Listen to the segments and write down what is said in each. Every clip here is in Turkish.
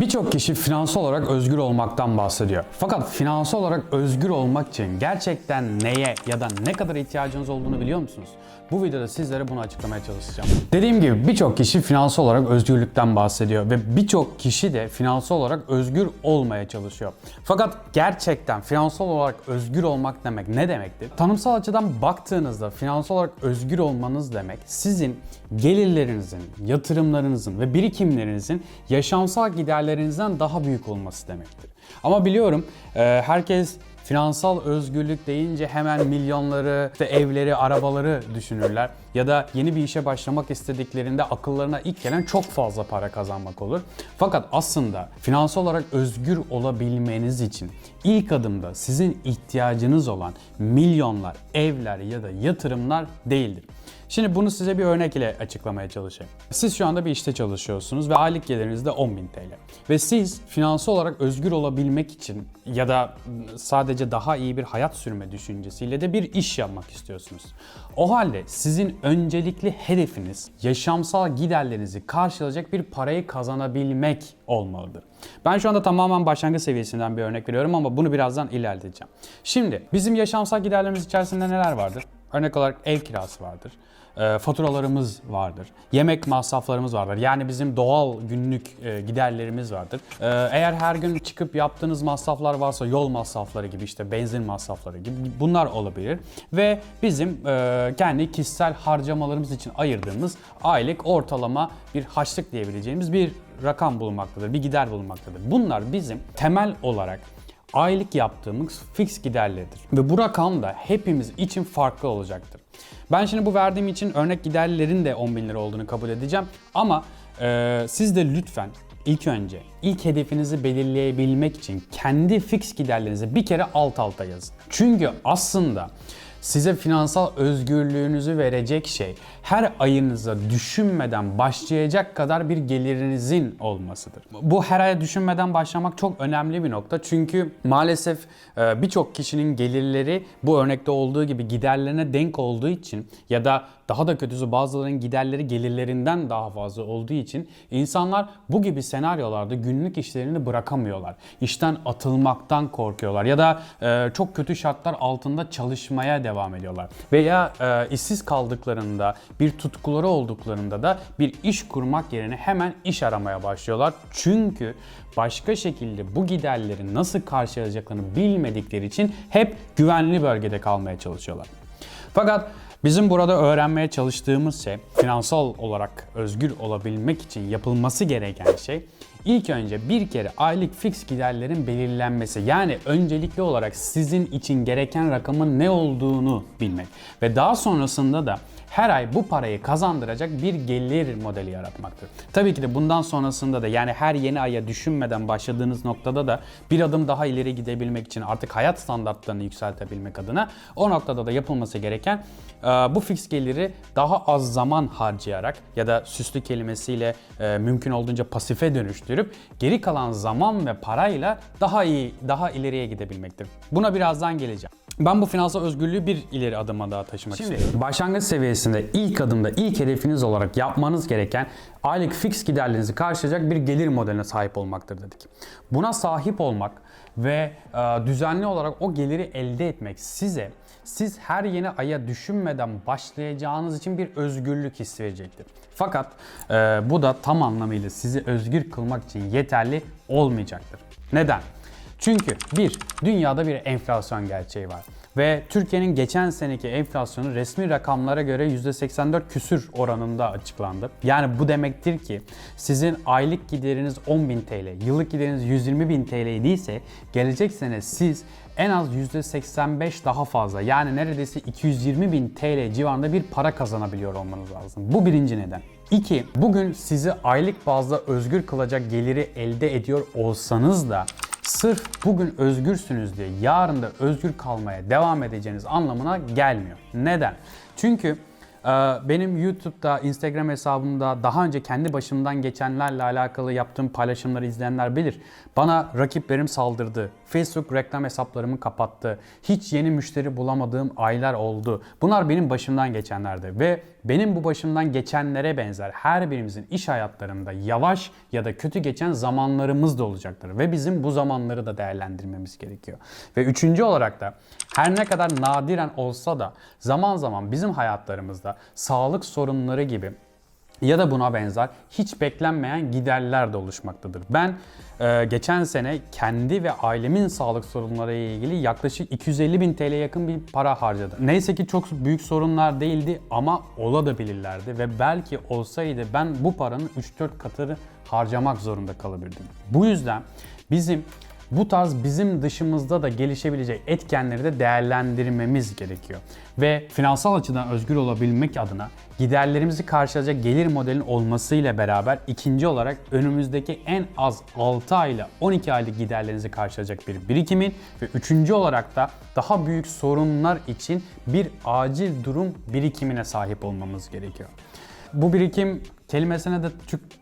Birçok kişi finansal olarak özgür olmaktan bahsediyor. Fakat finansal olarak özgür olmak için gerçekten neye ya da ne kadar ihtiyacınız olduğunu biliyor musunuz? Bu videoda sizlere bunu açıklamaya çalışacağım. Dediğim gibi birçok kişi finansal olarak özgürlükten bahsediyor ve birçok kişi de finansal olarak özgür olmaya çalışıyor. Fakat gerçekten finansal olarak özgür olmak demek ne demektir? Tanımsal açıdan baktığınızda finansal olarak özgür olmanız demek sizin gelirlerinizin, yatırımlarınızın ve birikimlerinizin yaşamsal giderlerinizden daha büyük olması demektir. Ama biliyorum e, herkes finansal özgürlük deyince hemen milyonları, işte evleri, arabaları düşünürler. Ya da yeni bir işe başlamak istediklerinde akıllarına ilk gelen çok fazla para kazanmak olur. Fakat aslında finansal olarak özgür olabilmeniz için ilk adımda sizin ihtiyacınız olan milyonlar, evler ya da yatırımlar değildir. Şimdi bunu size bir örnek ile açıklamaya çalışayım. Siz şu anda bir işte çalışıyorsunuz ve aylık geliriniz de 10.000 TL. Ve siz finansal olarak özgür olabilmek için ya da sadece daha iyi bir hayat sürme düşüncesiyle de bir iş yapmak istiyorsunuz. O halde sizin öncelikli hedefiniz yaşamsal giderlerinizi karşılayacak bir parayı kazanabilmek olmalıdır. Ben şu anda tamamen başlangıç seviyesinden bir örnek veriyorum ama bunu birazdan ilerleteceğim. Şimdi bizim yaşamsal giderlerimiz içerisinde neler vardır? Örnek olarak ev kirası vardır. E, faturalarımız vardır. Yemek masraflarımız vardır. Yani bizim doğal günlük e, giderlerimiz vardır. E, eğer her gün çıkıp yaptığınız masraflar varsa yol masrafları gibi işte benzin masrafları gibi bunlar olabilir. Ve bizim kendi kişisel harcamalarımız için ayırdığımız aylık ortalama bir harçlık diyebileceğimiz bir rakam bulunmaktadır. Bir gider bulunmaktadır. Bunlar bizim temel olarak aylık yaptığımız fix giderleridir. Ve bu rakam da hepimiz için farklı olacaktır. Ben şimdi bu verdiğim için örnek giderlerin de 10 bin lira olduğunu kabul edeceğim. Ama e, siz de lütfen ilk önce ilk hedefinizi belirleyebilmek için kendi fix giderlerinizi bir kere alt alta yazın. Çünkü aslında size finansal özgürlüğünüzü verecek şey her ayınıza düşünmeden başlayacak kadar bir gelirinizin olmasıdır. Bu her aya düşünmeden başlamak çok önemli bir nokta. Çünkü maalesef e, birçok kişinin gelirleri bu örnekte olduğu gibi giderlerine denk olduğu için ya da daha da kötüsü bazılarının giderleri gelirlerinden daha fazla olduğu için insanlar bu gibi senaryolarda günlük işlerini bırakamıyorlar. İşten atılmaktan korkuyorlar ya da e, çok kötü şartlar altında çalışmaya devam ediyorlar. Veya e, işsiz kaldıklarında, bir tutkuları olduklarında da bir iş kurmak yerine hemen iş aramaya başlıyorlar. Çünkü başka şekilde bu giderleri nasıl karşılayacaklarını bilmedikleri için hep güvenli bölgede kalmaya çalışıyorlar. Fakat Bizim burada öğrenmeye çalıştığımız şey, finansal olarak özgür olabilmek için yapılması gereken şey, ilk önce bir kere aylık fix giderlerin belirlenmesi. Yani öncelikli olarak sizin için gereken rakamın ne olduğunu bilmek. Ve daha sonrasında da her ay bu parayı kazandıracak bir gelir modeli yaratmaktır. Tabii ki de bundan sonrasında da yani her yeni aya düşünmeden başladığınız noktada da bir adım daha ileri gidebilmek için artık hayat standartlarını yükseltebilmek adına o noktada da yapılması gereken e, bu fix geliri daha az zaman harcayarak ya da süslü kelimesiyle e, mümkün olduğunca pasife dönüştürüp geri kalan zaman ve parayla daha iyi, daha ileriye gidebilmektir. Buna birazdan geleceğim. Ben bu finansal özgürlüğü bir ileri adıma daha taşımak Şimdi- istiyorum. Başlangıç seviyesinde ilk adımda ilk hedefiniz olarak yapmanız gereken aylık fix giderlerinizi karşılayacak bir gelir modeline sahip olmaktır dedik. Buna sahip olmak ve e, düzenli olarak o geliri elde etmek size siz her yeni aya düşünmeden başlayacağınız için bir özgürlük hissi verecektir. Fakat e, bu da tam anlamıyla sizi özgür kılmak için yeterli olmayacaktır. Neden? Çünkü bir, dünyada bir enflasyon gerçeği var. Ve Türkiye'nin geçen seneki enflasyonu resmi rakamlara göre %84 küsür oranında açıklandı. Yani bu demektir ki sizin aylık gideriniz 10.000 TL, yıllık gideriniz 120.000 TL değilse gelecek sene siz en az %85 daha fazla yani neredeyse 220.000 TL civarında bir para kazanabiliyor olmanız lazım. Bu birinci neden. İki, bugün sizi aylık bazda özgür kılacak geliri elde ediyor olsanız da sırf bugün özgürsünüz diye yarın da özgür kalmaya devam edeceğiniz anlamına gelmiyor. Neden? Çünkü Benim YouTube'da, Instagram hesabımda daha önce kendi başımdan geçenlerle alakalı yaptığım paylaşımları izleyenler bilir. Bana rakiplerim saldırdı. Facebook reklam hesaplarımı kapattı. Hiç yeni müşteri bulamadığım aylar oldu. Bunlar benim başımdan geçenlerdi ve benim bu başımdan geçenlere benzer her birimizin iş hayatlarında yavaş ya da kötü geçen zamanlarımız da olacaktır ve bizim bu zamanları da değerlendirmemiz gerekiyor. Ve üçüncü olarak da her ne kadar nadiren olsa da zaman zaman bizim hayatlarımızda sağlık sorunları gibi ya da buna benzer hiç beklenmeyen giderler de oluşmaktadır. Ben e, geçen sene kendi ve ailemin sağlık sorunları ile ilgili yaklaşık 250 bin TL yakın bir para harcadım. Neyse ki çok büyük sorunlar değildi ama olabilirlerdi ve belki olsaydı ben bu paranın 3-4 katını harcamak zorunda kalabilirdim. Bu yüzden bizim bu tarz bizim dışımızda da gelişebilecek etkenleri de değerlendirmemiz gerekiyor. Ve finansal açıdan özgür olabilmek adına giderlerimizi karşılayacak gelir modelin olmasıyla beraber ikinci olarak önümüzdeki en az 6 ayla 12 aylık giderlerinizi karşılayacak bir birikimin ve üçüncü olarak da daha büyük sorunlar için bir acil durum birikimine sahip olmamız gerekiyor. Bu birikim kelimesine de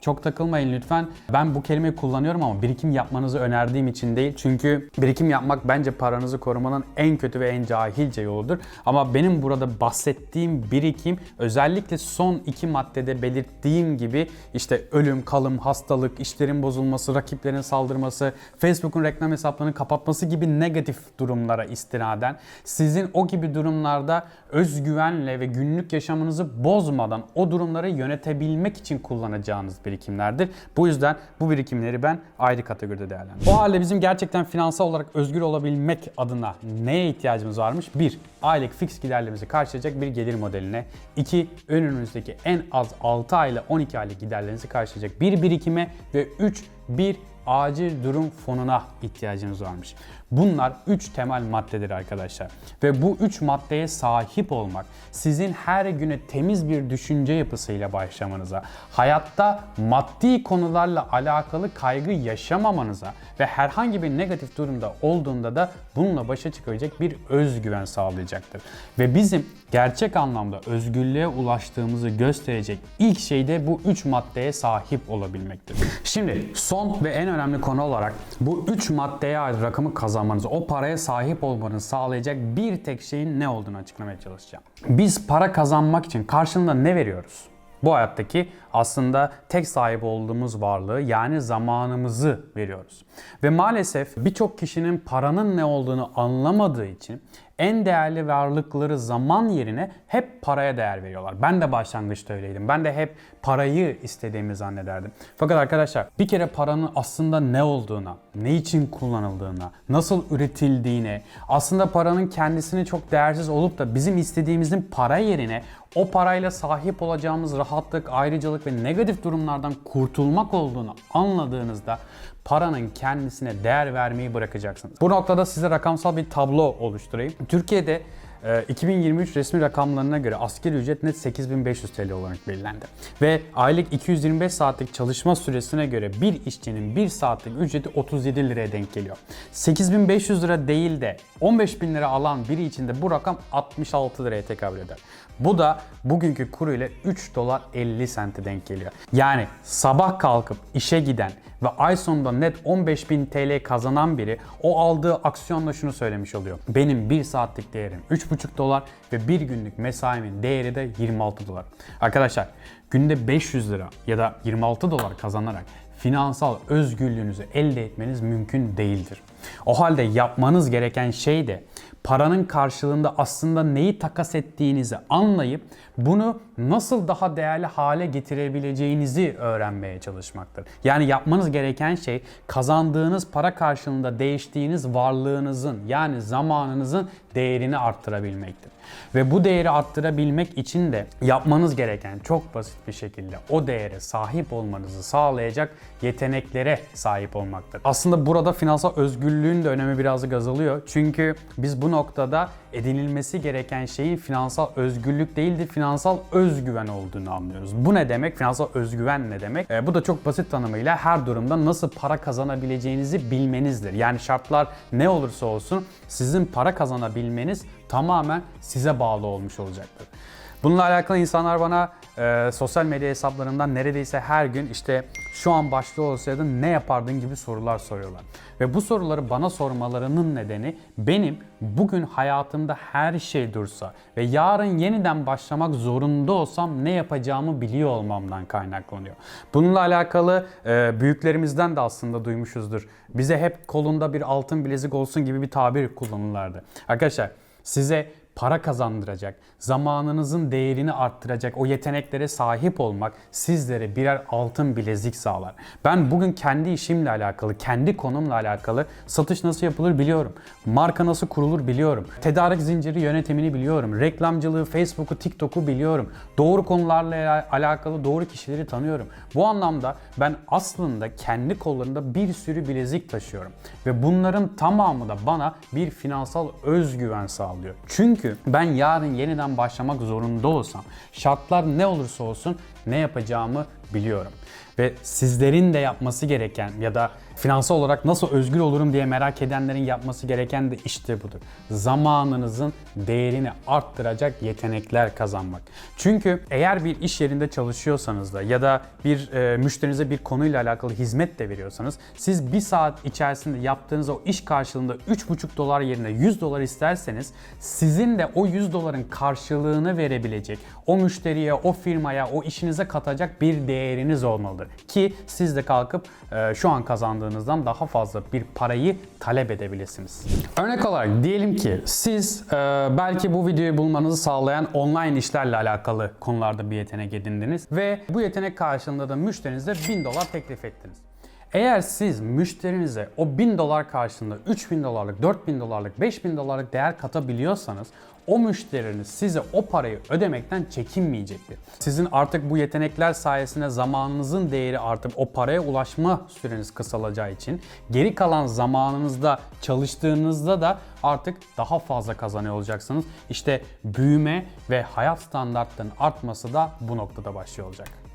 çok, takılmayın lütfen. Ben bu kelimeyi kullanıyorum ama birikim yapmanızı önerdiğim için değil. Çünkü birikim yapmak bence paranızı korumanın en kötü ve en cahilce yoludur. Ama benim burada bahsettiğim birikim özellikle son iki maddede belirttiğim gibi işte ölüm, kalım, hastalık, işlerin bozulması, rakiplerin saldırması, Facebook'un reklam hesaplarını kapatması gibi negatif durumlara istinaden sizin o gibi durumlarda özgüvenle ve günlük yaşamınızı bozmadan o durumları yönetebilmek için kullanacağınız birikimlerdir. Bu yüzden bu birikimleri ben ayrı kategoride değerlendiriyorum. O halde bizim gerçekten finansal olarak özgür olabilmek adına neye ihtiyacımız varmış? 1. Aylık fix giderlerimizi karşılayacak bir gelir modeline. 2. Önünüzdeki en az 6 ayla 12 aylık giderlerinizi karşılayacak bir birikime ve 3. Bir acil durum fonuna ihtiyacınız varmış. Bunlar 3 temel maddedir arkadaşlar. Ve bu 3 maddeye sahip olmak sizin her güne temiz bir düşünce yapısıyla başlamanıza, hayatta maddi konularla alakalı kaygı yaşamamanıza ve herhangi bir negatif durumda olduğunda da bununla başa çıkabilecek bir özgüven sağlayacaktır. Ve bizim gerçek anlamda özgürlüğe ulaştığımızı gösterecek ilk şey de bu 3 maddeye sahip olabilmektir. Şimdi son ve en önemli konu olarak bu 3 maddeye ait rakamı kazanmanızı, o paraya sahip olmanızı sağlayacak bir tek şeyin ne olduğunu açıklamaya çalışacağım. Biz para kazanmak için karşılığında ne veriyoruz? Bu hayattaki aslında tek sahip olduğumuz varlığı yani zamanımızı veriyoruz. Ve maalesef birçok kişinin paranın ne olduğunu anlamadığı için en değerli varlıkları zaman yerine hep paraya değer veriyorlar. Ben de başlangıçta öyleydim. Ben de hep parayı istediğimi zannederdim. Fakat arkadaşlar bir kere paranın aslında ne olduğuna, ne için kullanıldığına, nasıl üretildiğine, aslında paranın kendisini çok değersiz olup da bizim istediğimizin para yerine o parayla sahip olacağımız rahatlık, ayrıcalık ve negatif durumlardan kurtulmak olduğunu anladığınızda paranın kendisine değer vermeyi bırakacaksınız. Bu noktada size rakamsal bir tablo oluşturayım. Türkiye'de e, 2023 resmi rakamlarına göre asgari ücret net 8500 TL olarak belirlendi. Ve aylık 225 saatlik çalışma süresine göre bir işçinin 1 saatlik ücreti 37 liraya denk geliyor. 8500 lira değil de 15 bin lira alan biri için de bu rakam 66 liraya tekabül eder. Bu da bugünkü kuru ile 3 dolar 50 sente denk geliyor. Yani sabah kalkıp işe giden ve ay sonunda net 15.000 TL kazanan biri o aldığı aksiyonla şunu söylemiş oluyor. Benim 1 saatlik değerim 3,5 dolar ve bir günlük mesaimin değeri de 26 dolar. Arkadaşlar günde 500 lira ya da 26 dolar kazanarak finansal özgürlüğünüzü elde etmeniz mümkün değildir. O halde yapmanız gereken şey de paranın karşılığında aslında neyi takas ettiğinizi anlayıp bunu nasıl daha değerli hale getirebileceğinizi öğrenmeye çalışmaktır. Yani yapmanız gereken şey kazandığınız para karşılığında değiştiğiniz varlığınızın yani zamanınızın değerini arttırabilmektir. Ve bu değeri arttırabilmek için de yapmanız gereken çok basit bir şekilde o değere sahip olmanızı sağlayacak yeteneklere sahip olmaktır. Aslında burada finansal özgürlüğün de önemi birazcık azalıyor. Çünkü biz bu noktada edinilmesi gereken şeyin finansal özgürlük değil de finansal özgüven olduğunu anlıyoruz. Bu ne demek? Finansal özgüven ne demek? E, bu da çok basit tanımıyla her durumda nasıl para kazanabileceğinizi bilmenizdir. Yani şartlar ne olursa olsun sizin para kazanabilmeniz tamamen size bağlı olmuş olacaktır. Bununla alakalı insanlar bana e, sosyal medya hesaplarından neredeyse her gün işte şu an başta olsaydın ne yapardın gibi sorular soruyorlar. Ve bu soruları bana sormalarının nedeni benim bugün hayatımda her şey dursa ve yarın yeniden başlamak zorunda olsam ne yapacağımı biliyor olmamdan kaynaklanıyor. Bununla alakalı e, büyüklerimizden de aslında duymuşuzdur. Bize hep kolunda bir altın bilezik olsun gibi bir tabir kullanırlardı. Arkadaşlar size para kazandıracak, zamanınızın değerini arttıracak o yeteneklere sahip olmak sizlere birer altın bilezik sağlar. Ben bugün kendi işimle alakalı, kendi konumla alakalı satış nasıl yapılır biliyorum. Marka nasıl kurulur biliyorum. Tedarik zinciri yönetimini biliyorum. Reklamcılığı, Facebook'u, TikTok'u biliyorum. Doğru konularla alakalı doğru kişileri tanıyorum. Bu anlamda ben aslında kendi kollarında bir sürü bilezik taşıyorum. Ve bunların tamamı da bana bir finansal özgüven sağlıyor. Çünkü ben yarın yeniden başlamak zorunda olsam, şartlar ne olursa olsun ne yapacağımı biliyorum. Ve sizlerin de yapması gereken ya da finansal olarak nasıl özgür olurum diye merak edenlerin yapması gereken de işte budur. Zamanınızın değerini arttıracak yetenekler kazanmak. Çünkü eğer bir iş yerinde çalışıyorsanız da ya da bir e, müşterinize bir konuyla alakalı hizmet de veriyorsanız siz bir saat içerisinde yaptığınız o iş karşılığında 3,5 dolar yerine 100 dolar isterseniz sizin de o 100 doların karşılığını verebilecek o müşteriye, o firmaya, o işinize katacak bir değeriniz olmalıdır. Ki siz de kalkıp e, şu an kazandığınızdan daha fazla bir parayı talep edebilirsiniz. Örnek olarak diyelim ki siz e, belki bu videoyu bulmanızı sağlayan online işlerle alakalı konularda bir yetenek edindiniz ve bu yetenek karşılığında da müşterinize 1000 dolar teklif ettiniz. Eğer siz müşterinize o 1000 dolar karşılığında 3000 dolarlık, 4000 dolarlık, 5000 dolarlık değer katabiliyorsanız o müşteriniz size o parayı ödemekten çekinmeyecektir. Sizin artık bu yetenekler sayesinde zamanınızın değeri artıp o paraya ulaşma süreniz kısalacağı için geri kalan zamanınızda çalıştığınızda da artık daha fazla kazanıyor olacaksınız. İşte büyüme ve hayat standartlarının artması da bu noktada başlıyor olacak.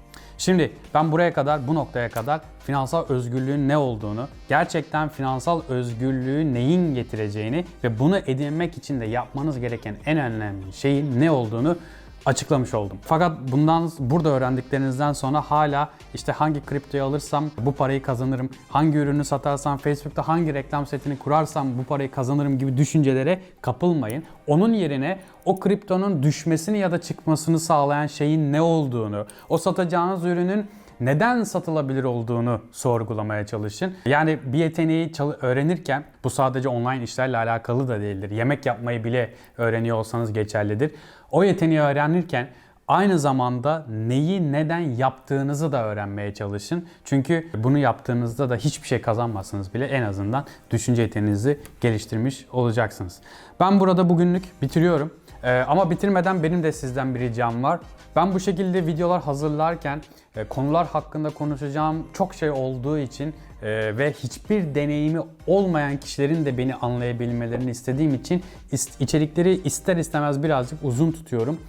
Şimdi ben buraya kadar, bu noktaya kadar finansal özgürlüğün ne olduğunu, gerçekten finansal özgürlüğü neyin getireceğini ve bunu edinmek için de yapmanız gereken en önemli şeyin ne olduğunu açıklamış oldum. Fakat bundan burada öğrendiklerinizden sonra hala işte hangi kriptoyu alırsam bu parayı kazanırım, hangi ürünü satarsam Facebook'ta hangi reklam setini kurarsam bu parayı kazanırım gibi düşüncelere kapılmayın. Onun yerine o kriptonun düşmesini ya da çıkmasını sağlayan şeyin ne olduğunu, o satacağınız ürünün neden satılabilir olduğunu sorgulamaya çalışın. Yani bir yeteneği öğrenirken bu sadece online işlerle alakalı da değildir. Yemek yapmayı bile öğreniyor olsanız geçerlidir. O yeteneği öğrenirken aynı zamanda neyi neden yaptığınızı da öğrenmeye çalışın. Çünkü bunu yaptığınızda da hiçbir şey kazanmazsınız bile en azından düşünce yeteneğinizi geliştirmiş olacaksınız. Ben burada bugünlük bitiriyorum. Ee, ama bitirmeden benim de sizden bir ricam var. Ben bu şekilde videolar hazırlarken e, konular hakkında konuşacağım çok şey olduğu için e, ve hiçbir deneyimi olmayan kişilerin de beni anlayabilmelerini istediğim için içerikleri ister istemez birazcık uzun tutuyorum.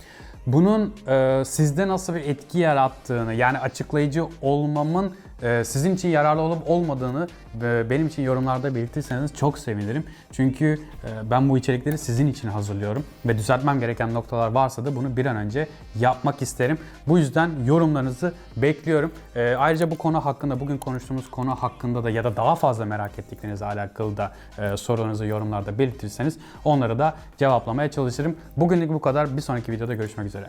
Bunun e, sizde nasıl bir etki yarattığını yani açıklayıcı olmamın sizin için yararlı olup olmadığını benim için yorumlarda belirtirseniz çok sevinirim. Çünkü e, ben bu içerikleri sizin için hazırlıyorum ve düzeltmem gereken noktalar varsa da bunu bir an önce yapmak isterim. Bu yüzden yorumlarınızı bekliyorum. E, ayrıca bu konu hakkında bugün konuştuğumuz konu hakkında da ya da daha fazla merak ettiklerinizle alakalı da e, sorularınızı yorumlarda belirtirseniz onları da cevaplamaya çalışırım. Bugünlük bu kadar. Bir sonraki videoda görüşmek üzere.